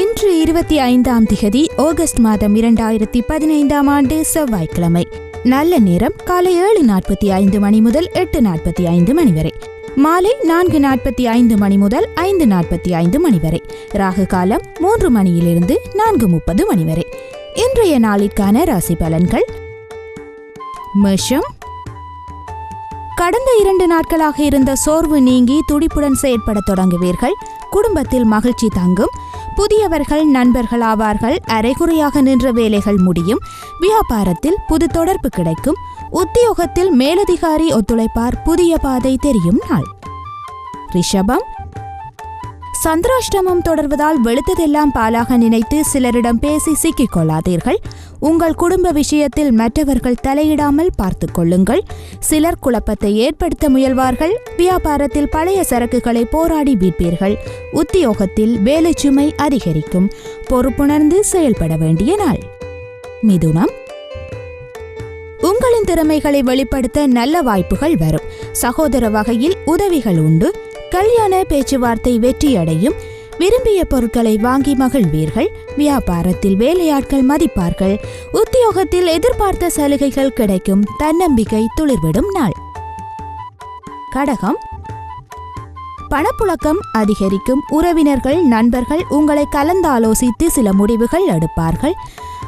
இன்று இருபத்தி ஐந்தாம் திகதி ஆகஸ்ட் மாதம் இரண்டாயிரத்தி பதினைந்தாம் ஆண்டு செவ்வாய்க்கிழமை. நல்ல நேரம் காலை ஏழு நாற்பத்தி ஐந்து மணி முதல் எட்டு நாற்பத்தி ஐந்து மணி வரை. மாலை நான்கு நாற்பத்தி ஐந்து மணி முதல் ஐந்து நாற்பத்தி ஐந்து மணி வரை. ராகு காலம் மூன்று மணியிலிருந்து நான்கு முப்பது மணி வரை. இன்றைய நாளிற்கான ராசி பலன்கள். மேஷம். கடந்த இரண்டு நாட்களாக இருந்த சோர்வு நீங்கி துடிப்புடன் செயற்படத் தொடங்குவீர்கள். குடும்பத்தில் மகிழ்ச்சி தங்கும். புதியவர்கள் நண்பர்கள் ஆவார்கள். அரைகுறையாக நின்ற வேலைகள் முடியும். வியாபாரத்தில் புது தொடர்பு கிடைக்கும். உத்தியோகத்தில் மேலதிகாரி ஒத்துழைப்பார். புதிய பாதை தெரியும் நாள். ரிஷபம் சந்திராஷ்டமம் தொடர்வதால் வெளுத்ததெல்லாம் பாலாக நினைத்து சிலரிடம் பேசி சிக்கிக் கொள்ளாதீர்கள். உங்கள் குடும்ப விஷயத்தில் மற்றவர்கள் தலையிடாமல் பார்த்துக் கொள்ளுங்கள். சிலர் குழப்பத்தை ஏற்படுத்த முயல்வார்கள். வியாபாரத்தில் பழைய சரக்குகளை போராடி வீட்பீர்கள் உத்தியோகத்தில் வேலை சுமை அதிகரிக்கும். பொறுப்புணர்ந்து செயல்பட வேண்டிய நாள். மிதுனம். உங்களின் திறமைகளை வெளிப்படுத்த நல்ல வாய்ப்புகள் வரும். சகோதர வகையில் உதவிகள் உண்டு. கல்யாண பேச்சுவார்த்தை வெற்றியடையும். விரும்பிய பொருட்களை வாங்கி மகிழ்வீர்கள். வியாபாரத்தில் வேலையாட்கள் மதிப்பார்கள். உத்தியோகத்தில் எதிர்பார்த்த சலுகைகள் கிடைக்கும். தன்னம்பிக்கை துளிர்விடும் நாள். கடகம். பணப்புழக்கம் அதிகரிக்கும். உறவினர்கள் நண்பர்கள் உங்களை கலந்தாலோசித்து சில முடிவுகள் எடுப்பார்கள்.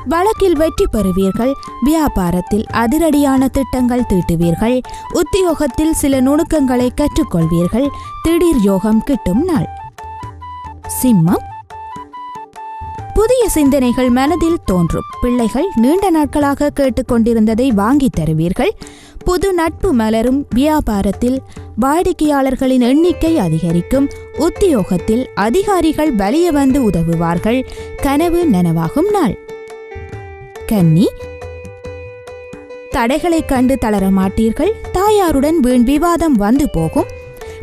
வழக்கில் வெற்றி பெறுவீர்கள். வியாபாரத்தில் அதிரடியான திட்டங்கள் தீட்டுவீர்கள். உத்தியோகத்தில் சில நுணுக்கங்களை கற்றுக்கொள்வீர்கள். திடீர் யோகம் கிட்டும் நாள். சிம்மம். புதிய சிந்தனைகள் மனதில் தோன்றும். பிள்ளைகள் நீண்ட நாட்களாக கேட்டுக்கொண்டிருந்ததை வாங்கித் தருவீர்கள். புது நட்பு மலரும். வியாபாரத்தில் வாடிக்கையாளர்களின் எண்ணிக்கை அதிகரிக்கும். உத்தியோகத்தில் அதிகாரிகள் வலிய வந்து உதவுவார்கள். கனவு நனவாகும் நாள். கன்னி தடைகளைக் கண்டு தளர மாட்டீர்கள். தாயாருடன் வீண் விவாதம் வந்து போகும்.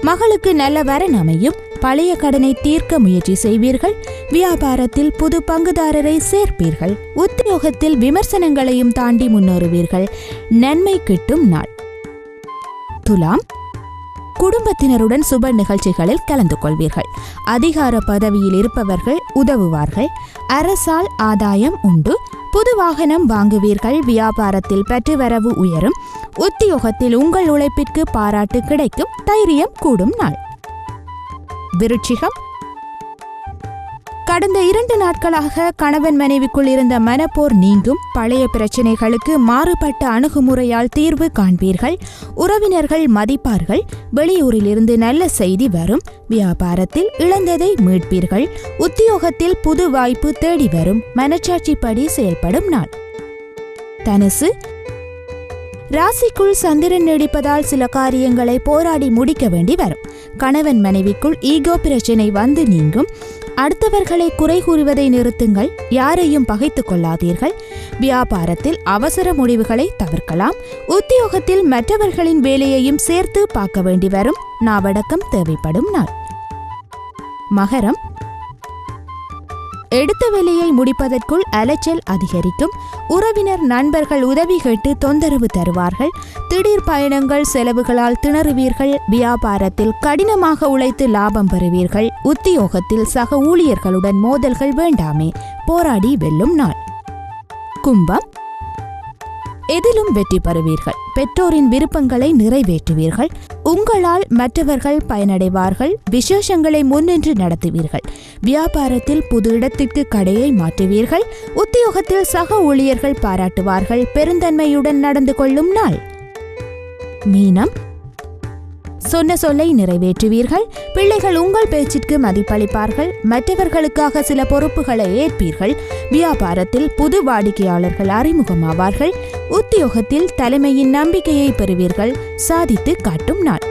மகளுக்கு நல்ல வரன் அமையும். பழைய கடனை தீர்க்க முயற்சி செய்வீர்கள். வியாபாரத்தில் புது பங்குதாரரை சேர்ப்பீர்கள். உத்தியோகத்தில் விமர்சனங்களையும் தாண்டி முன்னேறுவீர்கள். நன்மை கிட்டும் நாள். துலாம். குடும்பத்தினருடன் சுப நிகழ்ச்சிகளில் கலந்து கொள்வீர்கள் அதிகார பதவியில் இருப்பவர்கள் உதவுவார்கள். அரசால் ஆதாயம் உண்டு. புது வாகனம் வாங்குவீர்கள். வியாபாரத்தில் பெற்றுவரவு உயரும். உத்தியோகத்தில் உங்கள் உழைப்பிற்கு பாராட்டு கிடைக்கும். தைரியம் கூடும் நாள். விருட்சிகம் கடந்த இரண்டு நாட்களாக கணவன் மனைவிக்குள் இருந்த மனப்போர் நீங்கும். பழைய பிரச்சனைகளுக்கு மாறுபட்ட அணுகுமுறையால் தீர்வு காண்பீர்கள். உறவினர்கள் மதிப்பார்கள். வெளியூரிலிருந்து நல்ல செய்தி வரும். வியாபாரத்தில் இழந்ததை மீட்பீர்கள். உத்தியோகத்தில் புது வாய்ப்பு தேடி வரும். மனச்சாட்சிப்படி செயல்படும் நாள். தனுசு. ராசிக்குள் சந்திரன் நீடிப்பதால் சில காரியங்களை போராடி முடிக்க வேண்டி வரும். கணவன் மனைவிக்குள் ஈகோ பிரச்சினை வந்து நீங்கும். அடுத்தவர்களை குறை கூறுவதை நிறுத்துங்கள் யாரையும் பகைத்துக் கொள்ளாதீர்கள். வியாபாரத்தில் அவசர முடிவுகளை தவிர்க்கலாம். உத்தியோகத்தில் மற்றவர்களின் வேலையையும் சேர்த்து பார்க்க வேண்டி வரும். நாவடக்கம் தேவைப்படும் நாள். மகரம் எடுத்த வேலையை முடிப்பதற்குள் அலைச்சல் அதிகரிக்கும். உறவினர் நண்பர்கள் உதவி கேட்டு தொந்தரவு தருவார்கள். திடீர் பயணங்கள் செலவுகளால் திணறுவீர்கள். வியாபாரத்தில் கடினமாக உழைத்து லாபம் பெறுவீர்கள். உத்தியோகத்தில் சக ஊழியர்களுடன் மோதல்கள் வேண்டாமே. போராடி வெல்லும் நாள். கும்பம். எதிலும் வெற்றி பெறுவீர்கள். பெற்றோரின் விருப்பங்களை நிறைவேற்றுவீர்கள். உங்களால் மற்றவர்கள் பயனடைவார்கள். விசேஷங்களை முன்னின்று நடத்துவீர்கள். வியாபாரத்தில் புது இடத்திற்கு கடையை மாற்றுவீர்கள். உத்தியோகத்தில் சக ஊழியர்கள் பாராட்டுவார்கள். பெருந்தன்மையுடன் நடந்து கொள்ளும் நாள். மீனம் சொன்ன சொல்லை நிறைவேற்றுவீர்கள். பிள்ளைகள் உங்கள் பேச்சிற்கு மதிப்பளிப்பார்கள். மற்றவர்களுக்காக சில பொறுப்புகளை ஏற்பீர்கள். வியாபாரத்தில் புது வாடிக்கையாளர்கள் அறிமுகமாவார்கள். உத்தியோகத்தில் தலைமையின் நம்பிக்கையை பெறுவீர்கள். சாதித்து காட்டும் நாள்.